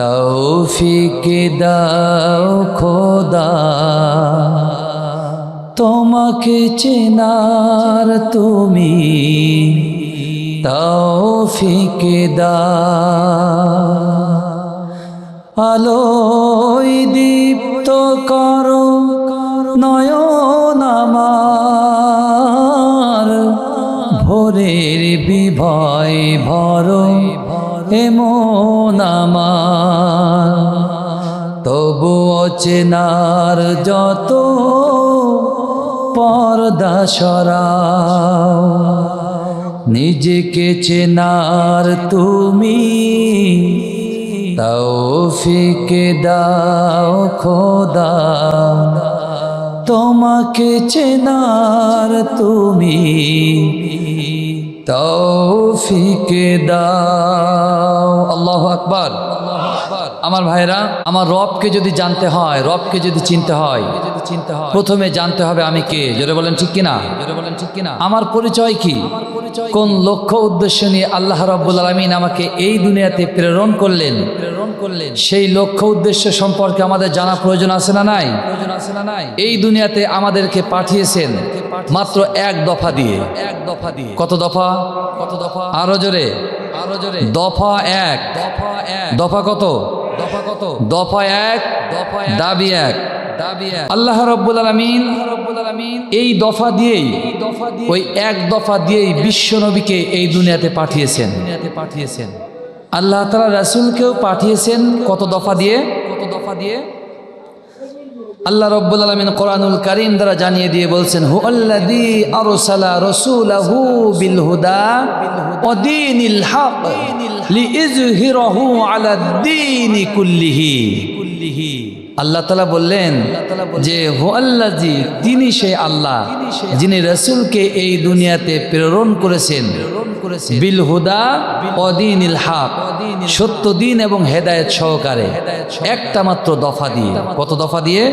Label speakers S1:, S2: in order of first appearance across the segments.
S1: তৌফিকে দাও খোদা। তোমাকে চেনার তুমি তৌফিকে দাও। আলোয় দীপ্ত করো নয়ন আমার। ভোরের বিভয় ভর এমন আমার, তবু অচেনার যত পর্দা সরাও, নিজেকে চেনার তুমি তৌফিকে দাও, খোদা। তোমাকে চেনার তুমি তৌফিকে দাও। আল্লাহ আকবার। আমার ভাইরা আমার রবকে যদি জানতে হয়, রবকে যদি চিনতে হয় যদি চিনতে হয় প্রথমে জানতে হবে আমি কে। জোরে বলেন ঠিক কিনা? জোরে বলেন ঠিক কিনা আমার পরিচয় কি? কোন লক্ষ্য উদ্দেশ্য নিয়ে আল্লাহ রব্বুল আলমিন আমাকে এই দুনিয়াতে প্রেরণ করলেন? প্রেরণ করলেন সেই লক্ষ্য উদ্দেশ্য সম্পর্কে আমাদের জানা প্রয়োজন আছে না নাই প্রয়োজন আছে না নাই? এই দুনিয়াতে আমাদেরকে পাঠিয়েছেন। মাত্র এক দফা দিয়ে। এক দফা দিয়ে। কত দফা? কত দফা? আরও জোরে। আরও জোরে। দফা এক। দফা এক। দফা কত? দফা কত? দফা এক। দফা দাবি এক। দাবি এক। আল্লাহ রব্বুল আলমিন এই দফা দিয়েই দফা দিয়ে ওই এক দফা দিয়েই বিশ্ব নবীকে এই দুনিয়াতে পাঠিয়েছেন। দুনিয়াতে পাঠিয়েছেন। আল্লাহ তালা রাসুলকেও পাঠিয়েছেন কত দফা দিয়ে? কত দফা দিয়ে? আল্লাহ রব্বুল আলমিন কোরআনুল করিম দ্বারা জানিয়ে দিয়ে বলছেন হু আল্লাদি আরসালা রসুলাহু বিল হুদা ওয়া দীনিল হক লিইজহিরাহু আলা দ্বীনি কুল্লিহি কুল্লিহি। আল্লাহ তালা বললেন যে হু আল্লাজি তিনি সে আল্লাহ যিনি রসুলকে এই দুনিয়াতে প্রেরণ করেছেন। সত্য দিন এবং সহকারে। একটা মাত্র দফা দিয়ে। কত দফা দিয়ে?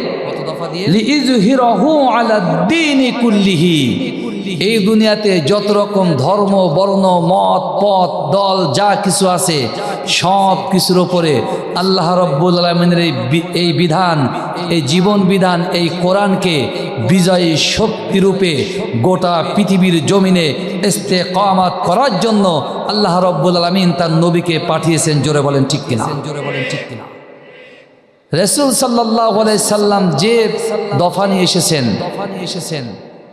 S1: এই দুনিয়াতে যত রকম ধর্ম, বর্ণ, মত, পথ, দল, যা কিছু আছে সব কিছুর ওপরে আল্লাহ রব্বুল আলমিনের এই এই বিধান এই জীবন বিধান এই কোরআনকে বিজয়ী শক্তিরূপে গোটা পৃথিবীর জমিনে ইস্তে কামাত করার জন্য আল্লাহ রব্বুল আলমিন তার নবীকে পাঠিয়েছেন। জোরে বলেন ঠিক কিনা? জোরে বলেন ঠিক কিনা? রসুল সাল্লাহ সাল্লাম যে দফা নিয়ে এসেছেন দফা নিয়ে এসেছেন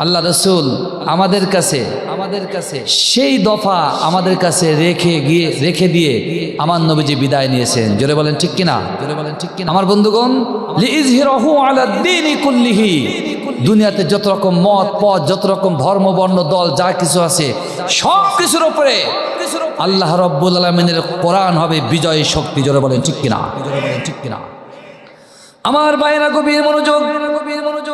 S1: আল্লাহ রসুল আমাদের কাছে আমাদের কাছে সেই দফা আমাদের কাছে রেখে গিয়ে, রেখে দিয়ে আমার নবীজি বিদায় নিয়েছেন। জোরে বলেন ঠিক কিনা? জোরে বলেন ঠিক কিনা? আমার বন্ধুগণ দুনিয়াতে যত রকম মত, পথ, যত রকম ধর্ম, বর্ণ, দল, যা কিছু আছে, সব কিছুর উপরে আল্লাহ রব্বুল আলমিনের কোরআন হবে বিজয় শক্তি। জোরে বলেন ঠিক কিনা? জোরে বলেন ঠিক কিনা? আমার বাইরা গভীর মনোযোগ মনোযোগ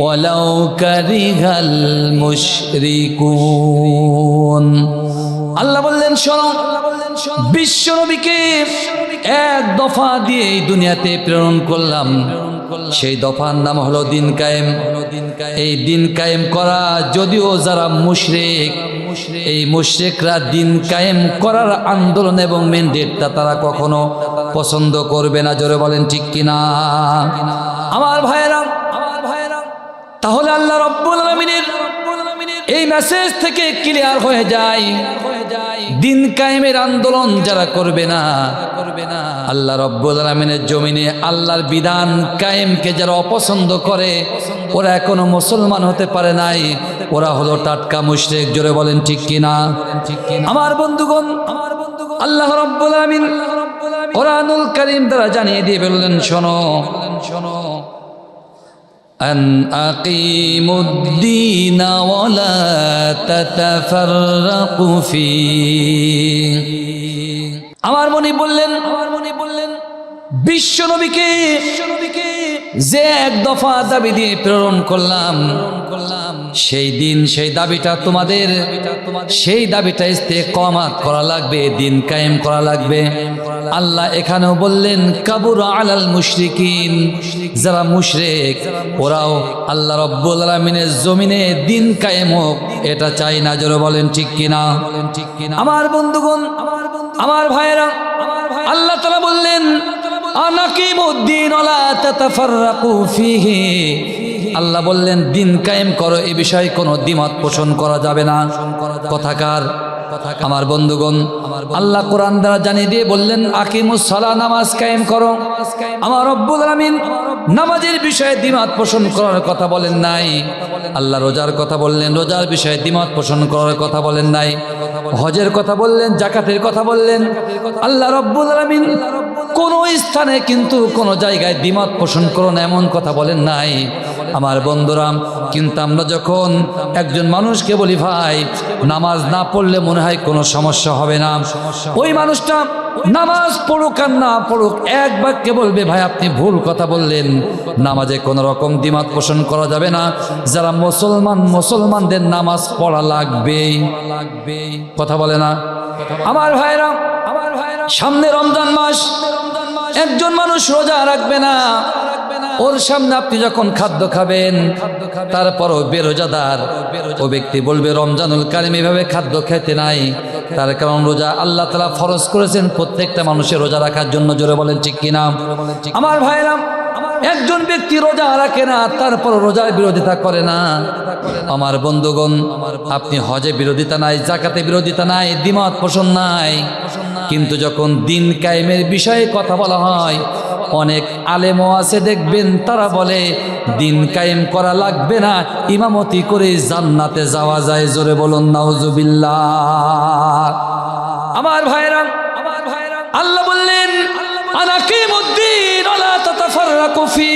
S1: ওয়ালাউ কারিহাল মুশরিকুন। আল্লাহ বললেন, শোনো, বিশ্ব নবীকে এক দফা দিয়ে এই দুনিয়াতে প্রেরণ করলাম। সেই দফার নাম হলো দিন কায়েম। এই দিন কায়েম করা যদিও যারা মুশরেক, এই মুশরেকরা দিন কায়েম করার আন্দোলন এবং মেন্ডেটটা তারা কখনো পছন্দ করবে না। জোরে বলেন ঠিক কিনা? আমার ভাইয়েরা তাহলে আল্লাহ রব্বুল আলমিনের এই মেসেজ থেকে ক্লিয়ার হয়ে যায়। দিন কায়েমের আন্দোলন যারা করবে না করবে না আল্লাহ রব্বুল আলমিনের জমিনে আল্লাহর বিধান কায়েমকে যারা অপছন্দ করে, ওরা এখনও মুসলমান হতে পারে নাই। ওরা হলো টাটকা মুশরিক, জোরে বলেন ঠিক কিনা? আমার বন্ধুগণ আমার বন্ধুগণ আল্লাহ রব্বুল আলামিন কোরআনুল কারীম দ্বারা জানিয়ে দিয়ে বললেন শোনো শোনো। أن أقيموا الدين ولا تتفرقوا فيه আমার মনি বললেন আমার মনি বললেন বিশ্ব নবীকে যে এক দফা দাবি দিয়ে প্রেরণ করলাম, সেই দিন সেই দাবিটা তোমাদের, সেই দাবিটা ইস্তে কমাত করা লাগবে, দিন কায়েম করা লাগবে। আল্লাহ এখানেও বললেন, কাবুর আলাল মুশরিকিন যারা মুশরিক, ওরাও আল্লাহ রব্বুল আলমিনের জমিনে দিন কায়েম হোক, এটা চাই না, জোরে বলেন ঠিক কিনা? আমার বন্ধুগণ, আমার আমার ভাইয়েরা, আল্লাহ তালা বললেন আল্লাহ বললেন দিন কায়েম করো এ বিষয়ে কোনো দ্বিমত পোষণ করা যাবে না। কথাকার আমার বন্ধুগণ আল্লাহ কোরআন দ্বারা জানিয়ে দিয়ে বললেন আকিমুস সালা নামাজ কায়েম করো। আমার রব্বুল আলামিন নামাজের বিষয়ে দ্বিমত পোষণ করার কথা বলেন নাই। আল্লাহ রোজার কথা বললেন রোজার বিষয়ে দ্বিমত পোষণ করার কথা বলেন নাই। হজের কথা বললেন জাকাতের কথা বললেন। আল্লাহ রব্বুল আলামিন কোন স্থানে কিন্তু কোন জায়গায় দ্বিমত পোষণ করো না এমন কথা বলেন নাই। আমার বন্ধুরাম কিন্তু আমরা যখন একজন মানুষকে বলি, ভাই, নামাজ না পড়লে মনে হয় কোনো সমস্যা হবে না। ওই মানুষটা নামাজ পড়ুক আর না পড়ুক, এক বাক্যে বলবে, ভাই, আপনি ভুল কথা বললেন। নামাজে কোনো রকম দ্বিমত পোষণ করা যাবে না। যারা মুসলমান, মুসলমানদের নামাজ পড়া লাগবে লাগবে কথা বলে না? আমার ভাইরা আমার ভাইরা, সামনে রমজান মাস, একজন মানুষ রোজা রাখবে না। ওর সামনে আপনি যখন খাদ্য খাবেন, তারপরও বেরোজাদার। ও ব্যক্তি বলবে, রমজানুল কারিম এভাবে খাদ্য খেতে নাই। তার কারণ রোজা আল্লাহ তালা ফরজ করেছেন, প্রত্যেকটা মানুষের রোজা রাখার জন্য জোরে বলেন, ঠিক কিনা? আমার ভাইরাম একজন ব্যক্তি রোজা রাখে না তারপর রোজার বিরোধিতা করে না। আমার বন্ধুগণ, আপনি হজে বিরোধিতা নাই জাকাতে বিরোধিতা নাই, দ্বিমত পোষণ নাই। কিন্তু যখন দিন কায়েমের বিষয়ে কথা বলা হয় অনেক আলেমও আছে, দেখবেন তারা বলে, দিন কায়েম করা লাগবে না, ইমামতি করে জান্নাতে যাওয়া যায়। জোরে বলুন নাউজুবিল্লা আমার ভাইরা আমার ভাইরা আল্লাহ বললেন আনাকিমুদ্দিন ওয়ালা তাতাফাররাকু ফি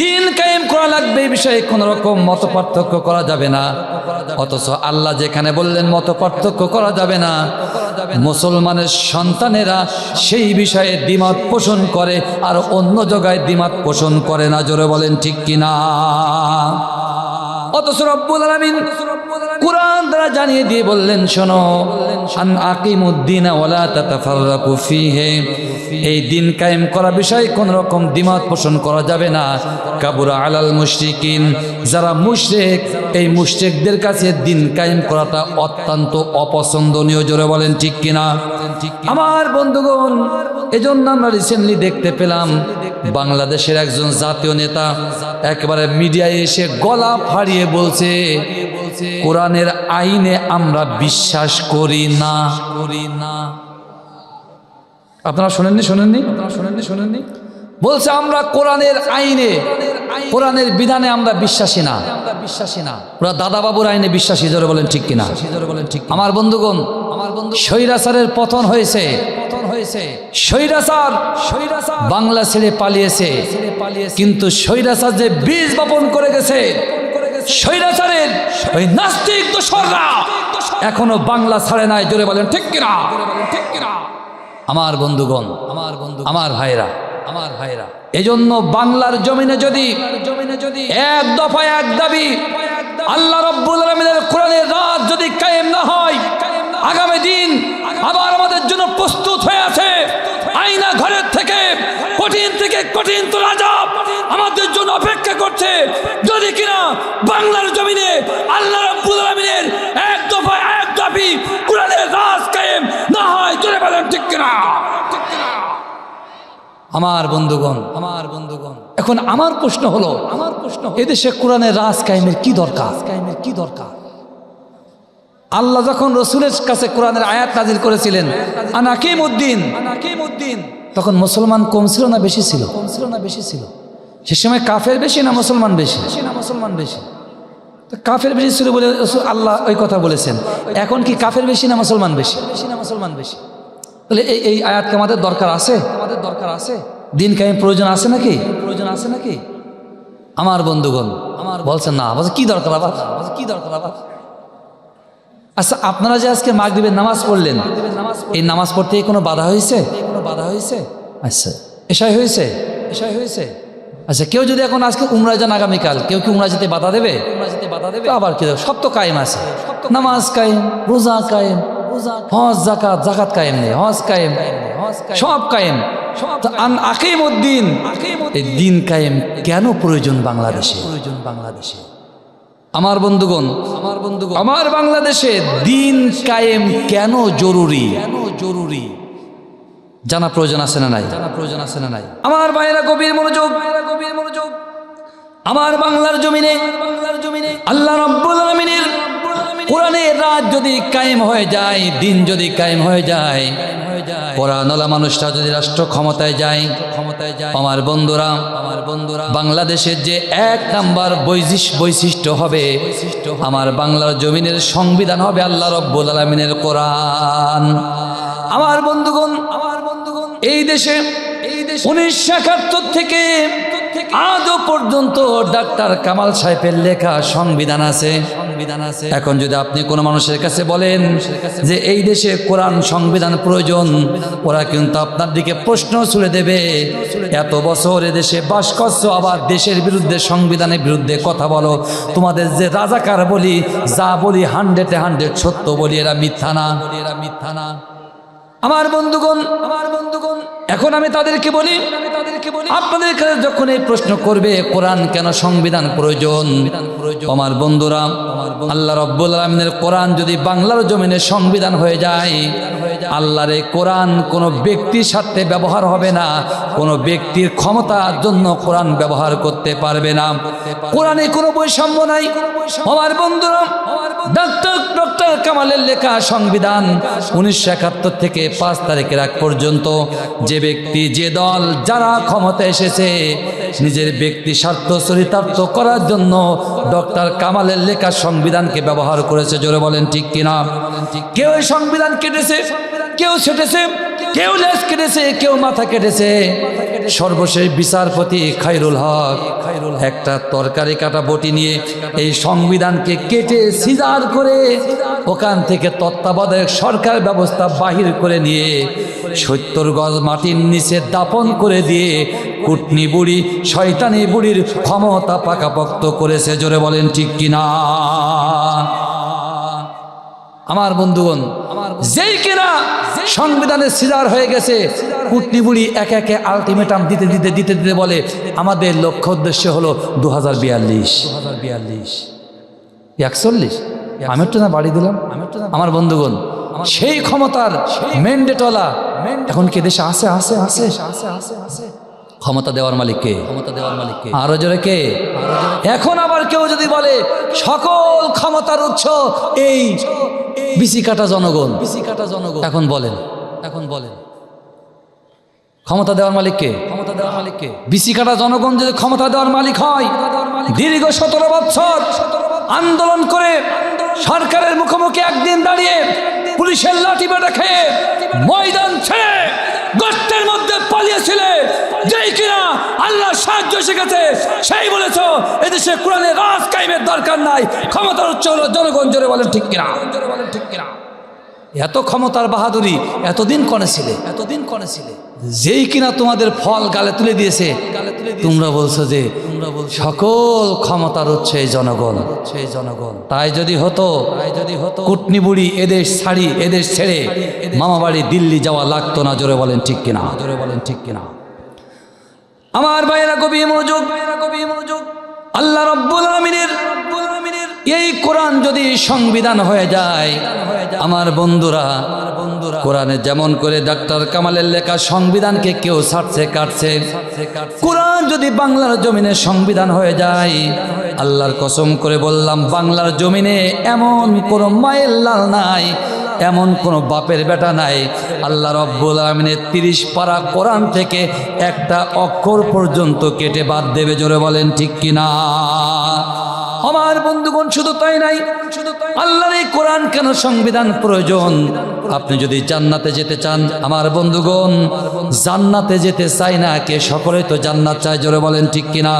S1: দিন কায়েম করা লাগবে এই বিষয়ে কোন রকম মত পার্থক্য করা যাবে না। অথচ আল্লাহ যেখানে বললেন মত পার্থক্য করা যাবে না, মুসলমানের সন্তানেরা সেই বিষয়ে দ্বিমত পোষণ করে আর অন্য জায়গায় দ্বিমত পোষণ করে না, জোরে বলেন ঠিক কিনা? অথচ রব্বুল আলামিন কোরআন দ্বারা জানিয়ে দিয়ে বললেন, শোনো আন আকিমুদ্দিন ওয়ালা তাতাফাররাকু ফিহি। এই দিন কায়েম করা বিষয়ে কোন রকম দ্বিমত পোষণ করা যাবে না। কাবুরা আলাল মুশরিকিন। যারা মুশরিক, এই মুশরিকদের কাছে দিন কায়েম করাটা অত্যন্ত অপছন্দনীয়, জোরে বলেন ঠিক কিনা? আমার বন্ধুগণ, এজন্য আমরা রিসেন্টলি দেখতে পেলাম বাংলাদেশের একজন জাতীয় নেতা, একেবারে মিডিয়ায় এসে গলা ফাড়িয়ে বলছে কোরআনের আইনে আমরা বিশ্বাস করি না। করি না আপনারা শোনেননি শোনেননি? আপনারা শোনেননি শোনেননি? বলছে আমরা কোরআনের আইনে কোরআনের বিধানে আমরা বিশ্বাসী না। আমরা বিশ্বাসী না ওরা দাদা বাবুর আইনে বিশ্বাসী জোরে বলেন ঠিক কিনা? বলেন ঠিক আমার বন্ধুগণ আমার বন্ধু স্বৈরাচারের পতন হয়েছে। হয়েছে। স্বৈরাচার বাংলা ছেড়ে পালিয়েছে। কিন্তু স্বৈরাচার যে বীজ বপন করে গেছে স্বৈরাচারের ওই নাস্তিক দোসররা এখনও বাংলা ছাড়ে নাই, জোরে বলেন, ঠিক কিনা? ঠিক কিনা? আমার বন্ধুগণ, আমার বন্ধু আমার ভাইরা আমার ভাইরা, এজন্য বাংলার জমিনে যদি জমিনে যদি এক দফা এক দাবি আল্লাহ রব্বুল আলমিনের কোরআনের রাত যদি কায়েম না হয়, আগামী দিন আবার আমাদের জন্য প্রস্তুত হয়ে আছে আইনা ঘরের থেকে কঠিন থেকে কঠিন তো রাজা আমাদের জন্য অপেক্ষা করছে। যদি কিনা বাংলার জমিনে আল্লাহ রব্বুল আলমিনের এক দফা এক দাবি কোরআনের রাজ কায়েম না হয় চলে বলেন ঠিক কিনা? আমার বন্ধুগণ আমার বন্ধুগণ, এখন আমার প্রশ্ন হলো, আমার প্রশ্ন, এদেশে কোরআনের রাজ কায়েমের কি দরকার? কায়েমের কি দরকার? আল্লাহ যখন রসুলের কাছে কোরআনের আয়াত নাজিল করেছিলেন আনাকিম উদ্দিন আনাকিম উদ্দিন তখন মুসলমান কম ছিল না বেশি ছিল? কম ছিল না বেশি ছিল? সে সময় কাফের বেশি না মুসলমান বেশি? বেশি না মুসলমান বেশি। তো কাফের বেশি ছিল বলে আল্লাহ ওই কথা বলেছেন। এখন কি কাফের বেশি না মুসলমান বেশি? বেশি না মুসলমান বেশি। তাহলে এই এই আয়াতকে আমাদের দরকার আছে? আমাদের দরকার আছে? দিন কায়েম প্রয়োজন আছে নাকি? প্রয়োজন আছে নাকি? আমার বন্ধুগণ, আমার বলছেন না, বলছে কি দরকার আবার? কি দরকার আবার? আচ্ছা আপনারা যে আজকে মাঘ মাগরিবের নামাজ পড়লেন, এই নামাজ পড়তে কোনো বাধা হয়েছে কোনো বাধা হয়েছে? আচ্ছা এসাই হয়েছে? এসাই হয়েছে? আচ্ছা কেউ যদি এখন আজকে উমরা যান আগামীকাল, কেউ কি উমরা যেতে বাধা দেবে? বাধা দেবে আবার কি? সব তো কায়েম আছে। নামাজ কায়েম, রোজা কায়েম, হজ জাকাত জাকাত কায়েম নেই, হজ কায়েম, সব কায়েম। আকিমউদ্দিন এই দিন কায়েম কেন প্রয়োজন বাংলাদেশে প্রয়োজন বাংলাদেশে? আমার বন্ধুগণ আমার বন্ধুগণ আমার বাংলাদেশে দিন কায়েম কেন জরুরি? কেন জরুরি? জানা প্রয়োজন আছে না নাই? জানা প্রয়োজন আছে না নাই? আমার বাইরা কবির মনোযোগ গভীর মনোযোগ। আমার বাংলার জমিনে বাংলার জমিনে। আল্লাহ রব্বুল আলামিনের কোরআনের রাত যদি কায়েম হয়ে যায়, দিন যদি কায়েম হয়ে যায় কোরআনওয়ালা মানুষটা যদি রাষ্ট্র ক্ষমতায় যায় ক্ষমতায় যায় আমার বন্ধুরা আমার বন্ধুরা বাংলাদেশের যে এক নাম্বার বৈশিষ্ট্য হবে, আমার বাংলার জমিনের সংবিধান হবে আল্লাহ রব্বুল আলমিনের কোরআন। আমার বন্ধুগণ আমার বন্ধুগণ এই দেশে এই দেশে উনিশশো একাত্তর থেকে আজও পর্যন্ত ডাক্তার কামাল সাহেবের লেখা সংবিধান আছে। সংবিধান আছে। এখন যদি আপনি কোনো মানুষের কাছে বলেন যে এই দেশে কোরআন সংবিধান প্রয়োজন ওরা কিন্তু আপনার দিকে প্রশ্ন ছুড়ে দেবে। এত বছর দেশে বাস করছ আবার দেশের বিরুদ্ধে সংবিধানের বিরুদ্ধে কথা বলো। তোমাদের যে রাজাকার বলি যা বলি হান্ড্রেডে হান্ড্রেড সত্য বলি এরা মিথ্যা না। এরা মিথ্যা না। আমার বন্ধুগণ আমার বন্ধুগণ, এখন আমি তাদেরকে বলি আপনাদের কাছে যখন এই প্রশ্ন করবে, কোরআন কেন সংবিধান প্রয়োজন? আমার বন্ধুরা, আল্লাহ রব্বুল আলমিনের কোরআন যদি বাংলার জমিনে সংবিধান হয়ে যায় আল্লাহর এই কোরআন কোনো ব্যক্তির সাথে ব্যবহার হবে না, কোনো ব্যক্তির ক্ষমতার জন্য কোরআন ব্যবহার করতে পারবে না। কোরআনে কোনো বৈষম্য নাই। আমার বন্ধুরা ডক্টর ডক্টর কামালের লেখা সংবিধান উনিশশো একাত্তর থেকে পাঁচ তারিখের আগ পর্যন্ত যে ব্যক্তি, যে দল, যারা ক্ষমতা এসেছে, নিজের ব্যক্তি স্বার্থ চরিতার্থ করার জন্য ডক্টর কামালের লেখা সংবিধানকে ব্যবহার করেছে। জোরে বলেন ঠিক কিনা? কেউ সংবিধান কেটেছে? কেউ সেটেছে কেউ লেজ কেটেছে, কেউ মাথা কেটেছে। সর্বশেষ বিচারপতি খাইরুল হক, একটা তরকারি কাটা বটি নিয়ে এই সংবিধানকে কেটে সিজার করে ওখান থেকে তত্ত্বাবধায়ক সরকার ব্যবস্থা বাহির করে নিয়ে সত্তর গজ মাটির নিচে দাপন করে দিয়ে কুটনি বুড়ি, শয়তানি বুড়ির ক্ষমতা পাকাপোক্ত করেছে। জোরে বলেন, ঠিক কিনা? আমার বন্ধুগণ যেই কিনা সংবিধানের সিজার হয়ে গেছে কুটনি বুড়ি একে একে আলটিমেটাম দিতে দিতে দিতে দিতে বলে আমাদের লক্ষ্য উদ্দেশ্য হলো দু হাজার বিয়াল্লিশ। একচল্লিশ? আমি একটু না বাড়ি দিলাম? আমার বন্ধুগণ সেই ক্ষমতার মেন্ডেটলা এখন কি দেশে আসে আসে আসে আসে আসে আসে ক্ষমতা দেওয়ার মালিককে ক্ষমতা দেওয়ার মালিককে আরও জোরে কে? এখন আবার কেউ যদি বলে সকল ক্ষমতার উৎস এই বিসি কাটা জনগণ। বিসি কাটা জনগণ এখন বলেন এখন বলেন। ক্ষমতা দেওয়ার মালিককে ক্ষমতা দেওয়ার মালিককে বিসি কাটা জনগণ যদি ক্ষমতা দেওয়ার মালিক হয় দীর্ঘ সতেরো বছর আন্দোলন করে সরকারের মুখোমুখি একদিন দাঁড়িয়ে পুলিশের লাঠি বেটা খেয়ে ময়দান ছেড়ে গর্তের মধ্যে পালিয়েছিলে যেই কিনা আল্লাহ সাহায্য শিখেছে সেই বলেছ, এদেশে কোরআনের রাজ কাইমের দরকার নাই। ক্ষমতার উচ্চ হলো জনগণ, জোরে বলেন ঠিক কিনা? জোরে বলেন ঠিক কিনা? এত ক্ষমতার বাহাদুরি এতদিন কনে ছিলে? এতদিন কনে ছিলে? যেই কিনা তোমাদের ফল গালে তুলে দিয়েছে, তোমরা বলছো যে সকল ক্ষমতার হচ্ছে জনগণ হচ্ছে জনগণ। তাই যদি হতো তাই যদি হতো কুটনি বুড়ি এদেশ ছাড়ি, এদেশ ছেড়ে মামা বাড়ি দিল্লি যাওয়া লাগতো না, জোরে বলেন ঠিক কিনা? জোরে বলেন ঠিক কিনা? আমার ভাইয়েরা কবি মনোযোগ আল্লাহ রব্বুল আমিনের এই কোরআন যদি সংবিধান হয়ে যায়, আমার বন্ধুরা, কোরআনে যেমন করে ডাক্তার কামালের লেখা সংবিধানকে কেউ ছাড়ছে কাটছে। কোরআন যদি বাংলার জমিনে সংবিধান হয়ে যায়, আল্লাহর কসম করে বললাম, বাংলার জমিনে এমন কোনো মায়ের লাল নাই। এমন কোনো বাপের বেটা নাই। আল্লাহ রব্বুল আলমিনের তিরিশ পারা কোরআন থেকে একটা অক্ষর পর্যন্ত কেটে বাদ দেবে, জোরে বলেন ঠিক কিনা? আমার বন্ধুগণ, শুধু তাই নাই, আল্লাহর এই কোরআন কেন সংবিধান প্রয়োজন? আপনি যদি জান্নাতে যেতে চান, আমার বন্ধুগণ, জান্নাতে যেতে চাই না কে সকলে তো জান্নাত চায়, জোরে বলেন ঠিক কিনা?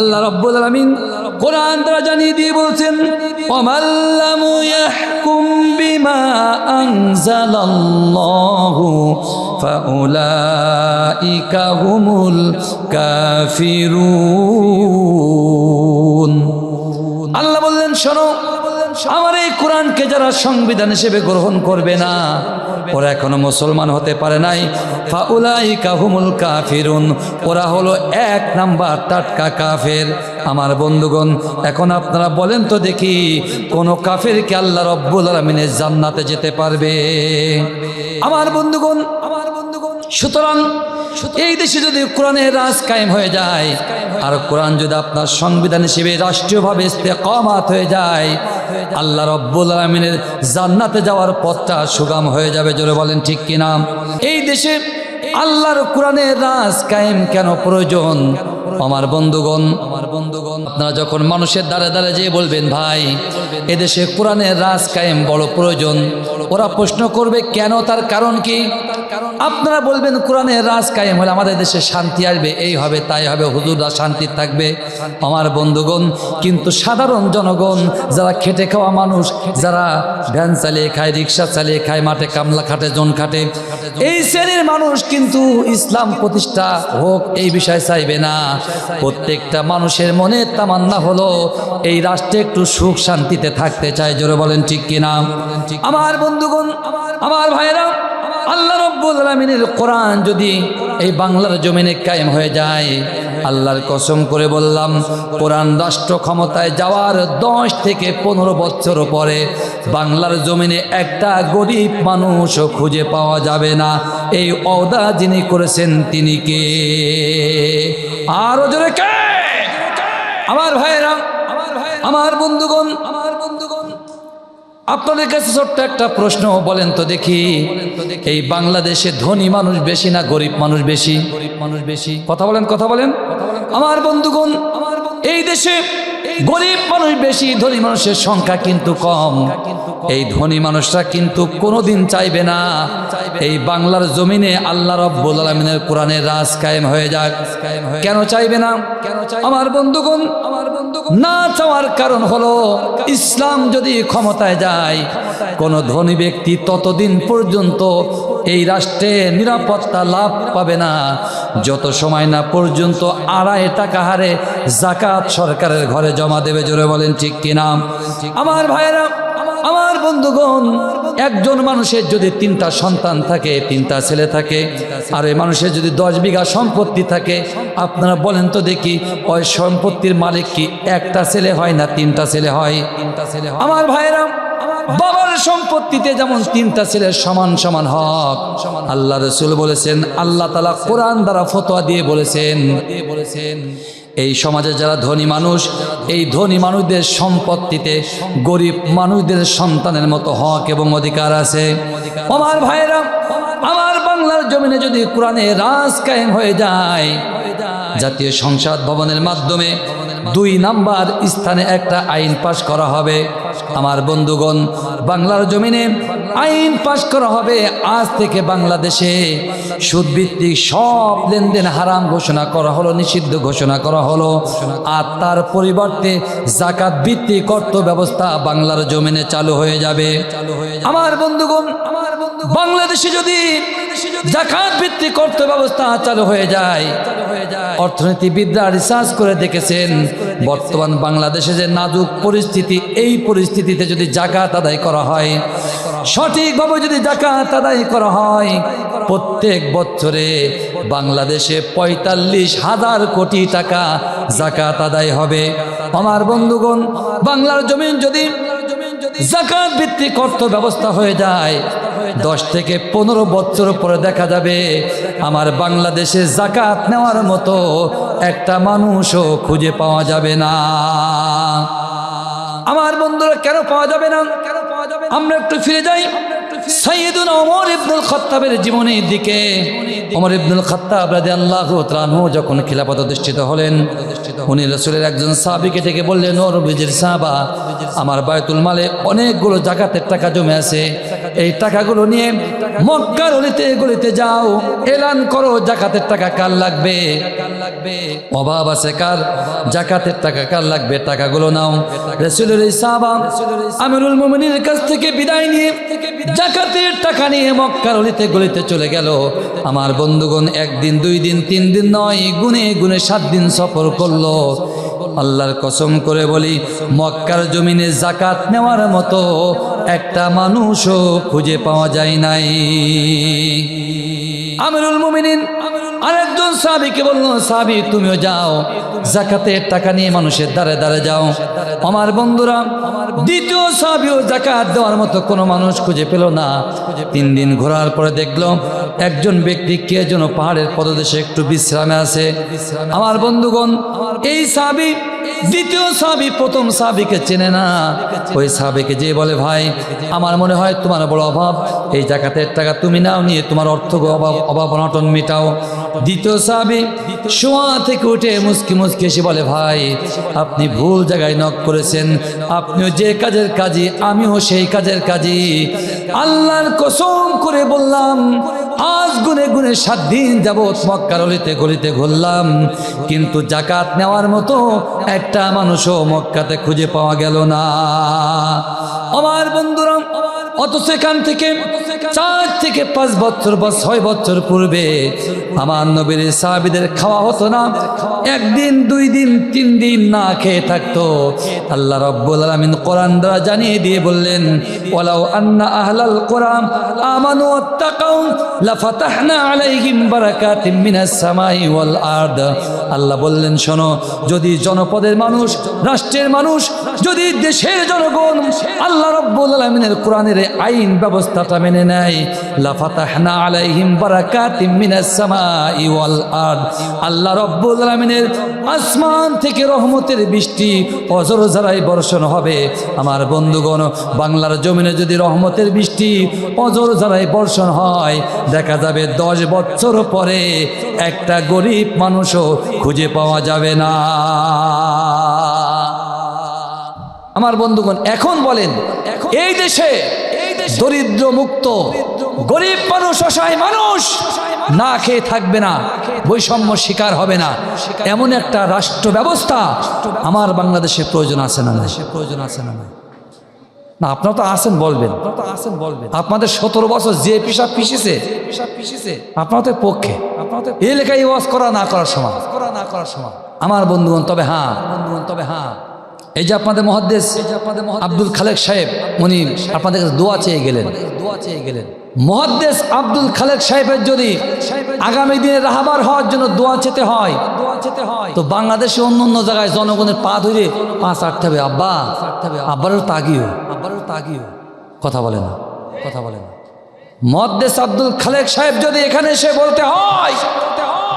S1: আল্লাহ রব্বুল আলামিন কোরআন জানিয়ে দিয়ে বলছেন কাফিরুন। আল্লাহ বললেন, শোনো, আমার এই কোরআনকে যারা সংবিধান হিসেবে গ্রহণ করবে না, ওরা এখনও মুসলমান হতে পারে নাই। ফাউলাই কাহুমুল কাফিরুন, ওরা হলো এক নাম্বার টাটকা কাফের। আমার বন্ধুগণ, এখন আপনারা বলেন তো দেখি, কোন কাফেরকে আল্লাহ রব্বুল আলমিনের জান্নাতে যেতে পারবে? আমার বন্ধুগণ আমার বন্ধুগণ, সুতরাং এই দেশে যদি কোরআনের রাজ কায়েম হয়ে যায়, আর কোরআন যদি আপনার সংবিধান হিসেবে রাষ্ট্রীয়ভাবে ইস্তেকামাত হয়ে যায়, আল্লাহ রব্বুল আলমিনের জান্নাতে যাওয়ার পথটা সুগম হয়ে যাবে, জোরে বলেন ঠিক কিনা? এই দেশে আল্লাহর কোরআনের রাজ কায়েম কেন প্রয়োজন? আমার বন্ধুগণ আমার বন্ধুগণ আপনারা যখন মানুষের দ্বারে দ্বারে যেয়ে বলবেন, ভাই, এদেশে কোরআনের রাজ কায়েম বড় প্রয়োজন। ওরা প্রশ্ন করবে, কেন? তার কারণ কি? আপনারা বলবেন, কোরআনের রাজ কায়েম হলে আমাদের দেশে শান্তি আসবে। এই হবে, তাই হবে, হুজুররা শান্তি থাকবে। আমার বন্ধুগণ, কিন্তু সাধারণ জনগণ, যারা খেটে খাওয়া মানুষ, যারা ভ্যান চালিয়ে খায়, রিক্সা চালিয়ে খায়, মাঠে কামলা খাটে, জন খাটে, এই শ্রেণির মানুষ কিন্তু ইসলাম প্রতিষ্ঠা হোক, এই বিষয় চাইবে না। প্রত্যেকটা মানুষের মনে তামান্না হলো, এই রাষ্ট্রে একটু সুখ শান্তিতে থাকতে চায়। জোরে বলেন ঠিক কিনা? আমার বন্ধুগণ, আমার ভাইরা আল্লাহ রব্বুল আলমিনের কোরআন যদি এই বাংলার জমিনে কায়েম হয়ে যায়, আল্লাহর কসম করে বললাম, কোরআন রাষ্ট্র ক্ষমতায় যাওয়ার দশ থেকে পনেরো বছর পরে বাংলার জমিনে একটা গরিব মানুষও খুঁজে পাওয়া যাবে না। এই অদা যিনি করেছেন তিনি কে? আরও জোরে কে? আমার ভাইয়েরা আমার ভাই আমার বন্ধুগণ আমার বন্ধুগণ আপনাদের কাছে ছোট্ট একটা প্রশ্ন, বলেন তো দেখি। এই বাংলাদেশে ধনী মানুষ বেশি না গরিব মানুষ বেশি? গরিব মানুষ বেশি কথা বলেন কথা বলেন। আমার বন্ধুগণ আমার এই দেশে গরিব মানুষ বেশি, ধনী মানুষের সংখ্যা কিন্তু কম। এই ধনী মানুষরা কিন্তু কোনোদিন চাইবে না। এই বাংলার জমিনে আল্লাহ রব্বুল আলমিনের কোরআনের রাজ কায়েম হয়ে যাক। কেন চাইবে না? কেন আমার বন্ধুগণ আমার বন্ধুগণ, না চাওয়ার কারণ হলো ইসলাম যদি ক্ষমতায় যায়, কোন ধনী ব্যক্তি ততদিন পর্যন্ত এই রাষ্ট্রে নিরাপত্তা লাভ পাবে না। যত সময় না পর্যন্ত আড়াই টাকা হারে জাকাত সরকারের ঘরে জমা দেবে, জোরে বলেন ঠিক কিনা? আমার ভাইয়েরা, আমার বন্ধুগণ, একজন মানুষের যদি তিনটা সন্তান থাকে, তিনটা ছেলে থাকে, আর এই মানুষের যদি দশ বিঘা সম্পত্তি থাকে, আপনারা বলেন তো দেখি, ওই সম্পত্তির মালিক কি একটা ছেলে হয় না তিনটা ছেলে হয়? তিনটা ছেলে আমার ভাইয়েরা বাবার সম্পত্তিতে যেমন তিনটা ছেলের সমান সমান হক, আল্লাহ রসুল বলেছেন, আল্লাহ তালা কোরআন দ্বারা ফতোয়া দিয়ে বলেছেন বলেছেন এই সমাজে যারা ধনী মানুষ, এই ধনী মানুষদের সম্পত্তিতে গরিব মানুষদের সন্তানের মতো হক এবং অধিকার আছে। আমার ভাইরা আমার বাংলার জমিনে যদি কোরআনে রাজ কায়েম হয়ে যায়, জাতীয় সংসদ ভবনের মাধ্যমে দুই নাম্বার স্থানে একটা আইন পাশ করা হবে। আমার বন্ধুগণ, বাংলার জমিনে আইন পাশ করা হবে আজ থেকে বাংলাদেশে। সুদভিত্তিক সব লেনদেন হারাম ঘোষণা করা হলো, নিষিদ্ধ ঘোষণা করা হলো। আর তার পরিবর্তে জাকাত ভিত্তিক অর্থ ব্যবস্থা বাংলার জমিনে চালু হয়ে যাবে। আমার বন্ধুগণ আমার বন্ধু বাংলাদেশে যদি জাকাত ভিত্তিক অর্থ ব্যবস্থা চালু হয়ে যায়। অর্থনীতিবিদরা রিসার্চ করে দেখেছেন, বর্তমান বাংলাদেশে যে নাজুক পরিস্থিতি, এই পরিস্থিতিতে যদি জাকাত আদায় করা হয়, সঠিকভাবে যদি জাকাত আদায় করা হয়, প্রত্যেক বছরে বাংলাদেশে পঁয়তাল্লিশ হাজার কোটি টাকা জাকাত আদায় হবে। আমার বন্ধুগণ, বাংলার জমিন যদি জাকাত ভিত্তিক অর্থ ব্যবস্থা হয়ে যায় দশ থেকে পনেরো বছর পরে দেখা যাবে আমার বাংলাদেশে জাকাত নেওয়ার মতো একটা মানুষও খুঁজে পাওয়া যাবে না। আমার বন্ধুরা, কেন পাওয়া যাবে না? আমরা একটু ফিরে যাই দিকে। যখন খিলাফত অধিষ্ঠিত হলেন একজন বললেন আমার বায়তুল মালে অনেকগুলো জাকাতের টাকা জমে আছে এই টাকাগুলো নিয়ে মক্কার অলিতে গলিতে যাও। এলান করো, জাকাতের টাকা কার লাগবে? অভাব আছে কার? জাকাতের টাকা কার লাগবে? টাকাগুলো নাও। রাসূলের সাহাবা আমিরুল মুমিনের কাছ থেকে বিদায় নিয়ে জাকাতের টাকা নিয়ে মক্কার অলিতে গলিতে চলে গেল। আমার বন্ধুগণ একদিন, দুই দিন, তিন দিন নয়, গুনে গুনে সাত দিন সফর করল। আল্লাহর কসম করে বলি, মক্কার জমিনে জাকাত নেওয়ার মতো একটা মানুষও খুঁজে পাওয়া যায় নাই। আমিরুল মুমিনিন আরেকজন সাহাবিকে বলল, সাহাবি, তুমিও যাও। জাকাতের টাকা নিয়ে মানুষের দ্বারে দ্বারে যাও। আমার বন্ধুরা, দ্বিতীয় সাহাবিও জাকাত দেওয়ার মতো কোনো মানুষ খুঁজে পেল না। তিন দিন ঘোরার পরে দেখল, একজন ব্যক্তি কে যেন পাহাড়ের পদদেশে একটু বিশ্রামে আছে। আমার বন্ধুগণ, এই সাহাবি দ্বিতীয় সাবি প্রথম সাহাবিকে চেনে না। ওই সাহাবিকে যে বলে, ভাই, আমার মনে হয় তোমার বড় অভাব। এই জাকাতের টাকা তুমি নাও, নিয়ে তোমার অর্থ অভাব অভাব অনটন মিটাও। দ্বিতীয় সাবি শোয়া থেকে উঠে মুসকি মুসকি এসে বলে, ভাই, আপনি ভুল জায়গায় নক করেছেন। আপনিও যে কাজের কাজী, আমিও সেই কাজের কাজী। আল্লাহর কসম করে বললাম আজ গুনে গুনে সাত দিন যাবৎ মক্কার অলিতে গলিতে ঘুরলাম। কিন্তু জাকাত নেওয়ার মতো একটা মানুষও মক্কাতে খুঁজে পাওয়া গেল না। আমার বন্ধুরা অত সেখান থেকে চার থেকে পাঁচ বছর বা ছয় বছর পূর্বে আমার নবীর সাহাবিদের খাওয়া হতো না। একদিন, দুই দিন, তিন দিন না খেয়ে থাকতো। আল্লাহ রব্বুল আলামিন কোরআন দ্বারা জানিয়ে দিয়ে বললেন, ওয়ালাউ আন্না আহলাল কোরআন আমানু ওয়াত্তাকাউ, লাফাতাহনা আলাইহিম বারাকাতিম মিনাস সামাই ওয়াল আরদ। আল্লাহ বললেন, শোনো, যদি জনপদের মানুষ, রাষ্ট্রের মানুষ, যদি দেশের জনগণ, আল্লাহ রব্বুল আলামিনের কোরআনের আইন ব্যবস্থাটা মেনে নেয় লাফাতাহনা আলাইহিম বারাকাতিম মিনাস সামাই ওয়াল আরদ। আল্লাহ রব্বুল আলামিনের আসমান থেকে রহমতের বৃষ্টি অজর বর্ষণ হবে। আমার বন্ধুগণ বাংলার জমিনে যদি রহমতের বৃষ্টি অজর ঝাড়াই বর্ষণ হয় দেখা যাবে দশ বছর পরে একটা গরিব মানুষও খুঁজে পাওয়া যাবে না। আমার বন্ধুগণ এখন বলেন এই দেশে দরিদ্র মুক্ত গরিব মানুষ অসহায় মানুষ না খেয়ে থাকবে না বৈষম্য শিকার হবে না। এমন একটা রাষ্ট্র ব্যবস্থা আমার বাংলাদেশে প্রয়োজন আছে না না প্রয়োজন আছে না না না আপনারা তো আসেন বলবেন। আপনারা তো আসেন বলবেন আপনাদের সতেরো বছর যে পিসাব পিসিছে আপনাদের পক্ষে। আপনাদের এই লেখায় ওয়াজ করা না করার সময় করা না করার সময় আমার বন্ধুগণ তবে হ্যাঁ বন্ধুগণ তবে হ্যাঁ। এই যে আপনাদের মহাদ্দেশ আব্দুল খালেক সাহেব উনি আপনাদের কাছে দোয়া চেয়ে গেলেন। দোয়া চেয়ে গেলেন। মহাদ্দেশ আব্দুল খালেক সাহেবের যদি আগামী দিনে রাহাবার হওয়ার জন্য দোয়া চেতে হয় দোয়া চেতে হয়। তো বাংলাদেশে অন্য অন্য জায়গায় জনগণের পা ধরে পাঁচ আটতে হবে আব্বা। আব্বারও তাগিও। আব্বারও তাগিও। কথা বলে না। কথা বলে না। মহাদ্দেশ আব্দুল খালেক সাহেব যদি এখানে এসে বলতে হয়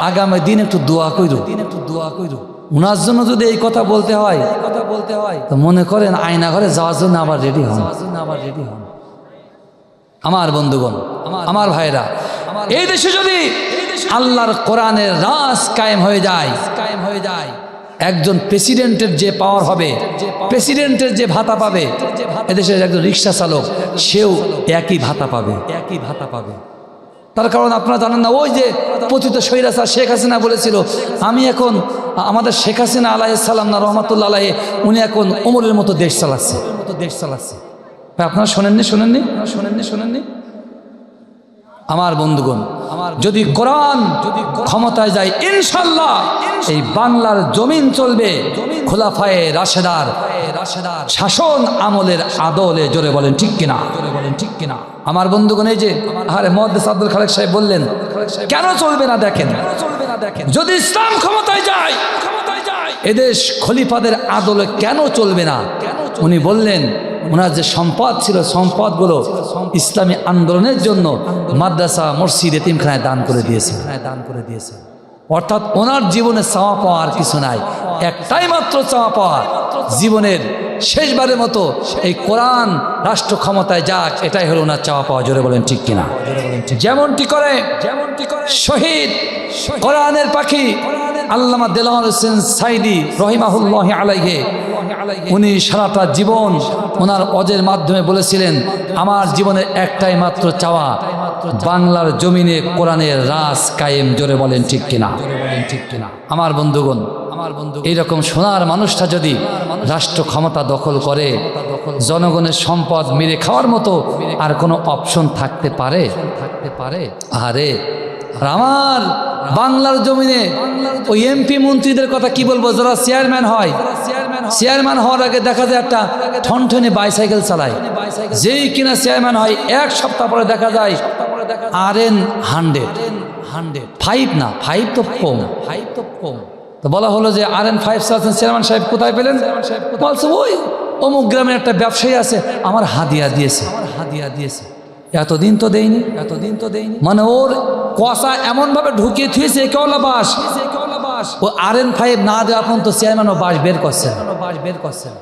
S1: আগামী দিন একটু দোয়া কইরো। দিন একটু দোয়া কইরো। উনার জন্য যদি এই কথা বলতে হয় কথা বলতে হয় তো মনে করেন আয়না ঘরে যাওয়ার জন্য আবার রেডি হন। আবার রেডি হন আমার বন্ধুগণ, আমার ভাইরা এই দেশে যদি আল্লাহর কোরআনের রাস কায়েম হয়ে যায় কায়েম হয়ে যায় একজন প্রেসিডেন্টের যে পাওয়ার হবে, প্রেসিডেন্টের যে ভাতা পাবে এদেশের একজন রিক্সা চালক, সেও একই ভাতা পাবে একই ভাতা পাবে। তার কারণ আপনারা জানেন না, ওই যে পতিত সৈরাসা শেখ হাসিনা বলেছিল, আমি এখন আমাদের শেখ হাসিনা আলাইসাল্লাম না রহমতুল্লা আলাহে উনি এখন ওমরের মতো দেশ চালাচ্ছে। মতো দেশ চালাচ্ছে। আপনারা শোনেননি শোনেননি? শোনেননি শোনেননি? আমার বন্ধুগণ, যদি কোরআন ক্ষমতায় যায়, ইনশাল্লাহ এই বাংলার জমিন চলবে। খোলাফায়ে রাশেদার, শাসন আমলের আদলে জোরে বলেন, ঠিক কিনা? জোরে বলেন ঠিক কিনা আমার বন্ধুগণ, এই যে আরে মহাদ্দেস আব্দুল খালেক সাহেব বললেন, কেন চলবে না দেখেন চলবে না দেখেন? যদি ইসলাম ক্ষমতায় যায়, এদেশ খলিফাদের আদলে কেন চলবে না? উনি বললেন ওনার যে সম্পদ ছিল সম্পদগুলো ইসলামী আন্দোলনের জন্য মাদ্রাসা মসজিদ এতিমখানায় দান করে দিয়েছে। দান করে দিয়েছে অর্থাৎ ওনার জীবনে চাওয়া পাওয়া আর কিছু নাই। একটাই মাত্র চাওয়া পাওয়া জীবনের শেষবারের মতো এই কোরআন রাষ্ট্র ক্ষমতায় যাক এটাই হলো ওনার চাওয়া পাওয়া। জোরে বলেন ঠিক কিনা? যেমনটি করে যেমনটি করে শহীদ কোরআনের পাখি আল্লামা দেলাওয়ার হোসেন সাইদি রহিমাহুল্লাহ আলাইহে, উনি সারাটা জীবন ওনার অজের মাধ্যমে বলেছিলেন, আমার জীবনের একটাই মাত্র চাওয়া, বাংলার জমিনে কোরআনের রাস কায়েম। জোরে বলেন ঠিক কিনা? ঠিক কিনা আমার বন্ধুগণ আমার বন্ধু এইরকম সোনার মানুষটা যদি রাষ্ট্র ক্ষমতা দখল করে, জনগণের সম্পদ মেরে খাওয়ার মতো আর কোনো অপশন থাকতে পারে? থাকতে পারে আরে আমার বাংলার জমিনে ওই এমপি মন্ত্রীদের কথা কি বলব? যারা চেয়ারম্যান হয় চেয়ারম্যান হওয়ার আগে দেখা যায় একটা ঠনঠনে বাইসাইকেল চালায়। যেই কিনা চেয়ারম্যান হয়, এক সপ্তাহ পরে দেখা যায় আর এন হান্ড্রেড হান্ড্রেড ফাইভ না ফাইভ তো কম। ফাইভ তো কম তো বলা হলো যে আর এন ফাইভ চাচ্ছেন চেয়ারম্যান সাহেব কোথায় পেলেন? সাহেব বলছে, ওই অমুক গ্রামে একটা ব্যবসায়ী আছে আমার হাদিয়া দিয়েছে আমার হাদিয়া দিয়েছে। এতদিন তো দেয়নি। এতদিন তো দেয়নি। মানে ওর কষা এমন ভাবে ঢুকিয়ে থুয়েছে কেওলা বাস। ও আর এন ফাইভ না দেওয়া পর্যন্ত চেয়ারম্যান ও বাস বের করছেন বাস বের করছেন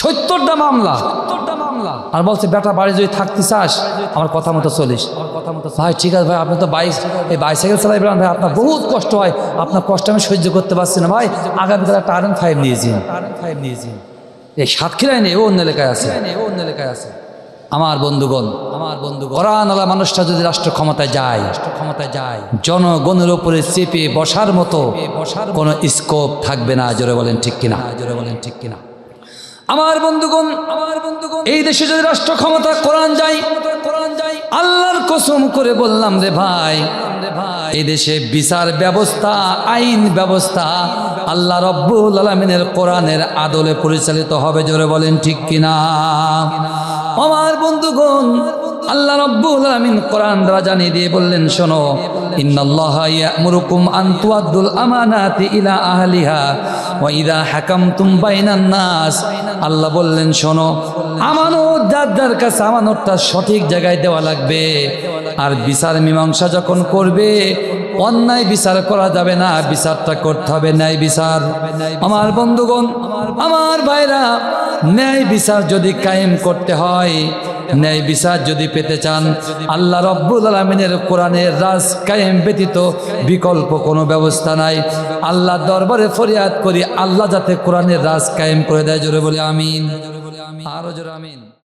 S1: সত্তরটা মামলা। সত্তরটা মামলা। আর বলছে বেটা বাড়ি যদি থাকতে চাস আমার কথা মতো চলিস। আমার কথা মতো ভাই ঠিক আছে ভাই আপনি তো বাইক এই বাইসাইকেল চালাই বেড়ান ভাই আপনার বহুত কষ্ট হয়। আপনার কষ্ট আমি সহ্য করতে পারছি না ভাই। আগামীকাল একটা আর এন ফাইভ নিয়েছি আর এন ফাইভ নিয়েছি এই সাতক্ষীরায় নেই ও অন্য এলাকায় আছে। ও অন্য এলাকায় আছে। আমার বন্ধুগণ আমার বন্ধু কোরআন আলা মানুষটা যদি রাষ্ট্র ক্ষমতায় যায় রাষ্ট্র ক্ষমতায় যায় জনগণের উপরে চেপে বসার মতো বসার কোনো স্কোপ থাকবে না জোরে বলেন ঠিক কিনা? জোরে বলেন ঠিক কিনা? আমার বন্ধুগণ আমার বন্ধুগণ, এই দেশে যদি রাষ্ট্র ক্ষমতা কোরআন যাই কোরআন যাই আল্লাহর কসম করে বললাম রে ভাই, এই দেশে বিচার ব্যবস্থা, আইন ব্যবস্থা আল্লাহ রব্বুল আলমিনের কোরআনের আদলে পরিচালিত হবে, জোরে বলেন ঠিক কিনা? আমার বন্ধুগণ আল্লাহ রব্বুল আলামিন কোরআন দ্বারা জানিয়ে দিয়ে বললেন, শোনো, ইন্নাল্লাহা ইয়ামুরুকুম আন তুআদ্দুল আমানাতি ইলা আহলিহা ওয়া ইযা হাকামতুম বাইনান নাস। আল্লাহ বললেন, শোনো, আমানত যার যার কাছে আমানতটা সঠিক জায়গায় দেওয়া লাগবে। আর বিচার মীমাংসা যখন করবে, অন্যায় বিচার করা যাবে না, বিচারটা করতে হবে ন্যায় বিচার। আমার বন্ধুগণ, আমার ভাইরা, ন্যায় বিচার যদি কায়েম করতে হয় ন্যায় বিচার যদি পেতে চান, আল্লাহ রব্বুল আলমিনের কোরআনের রাজ কায়েম ব্যতীত বিকল্প কোনো ব্যবস্থা নাই। আল্লাহ দরবারে ফরিয়াদ করি, আল্লাহ যাতে কোরআনের রাজ কায়েম করে দেয়। জোরে বলে, আমিন। আরও জোরে, আমিন।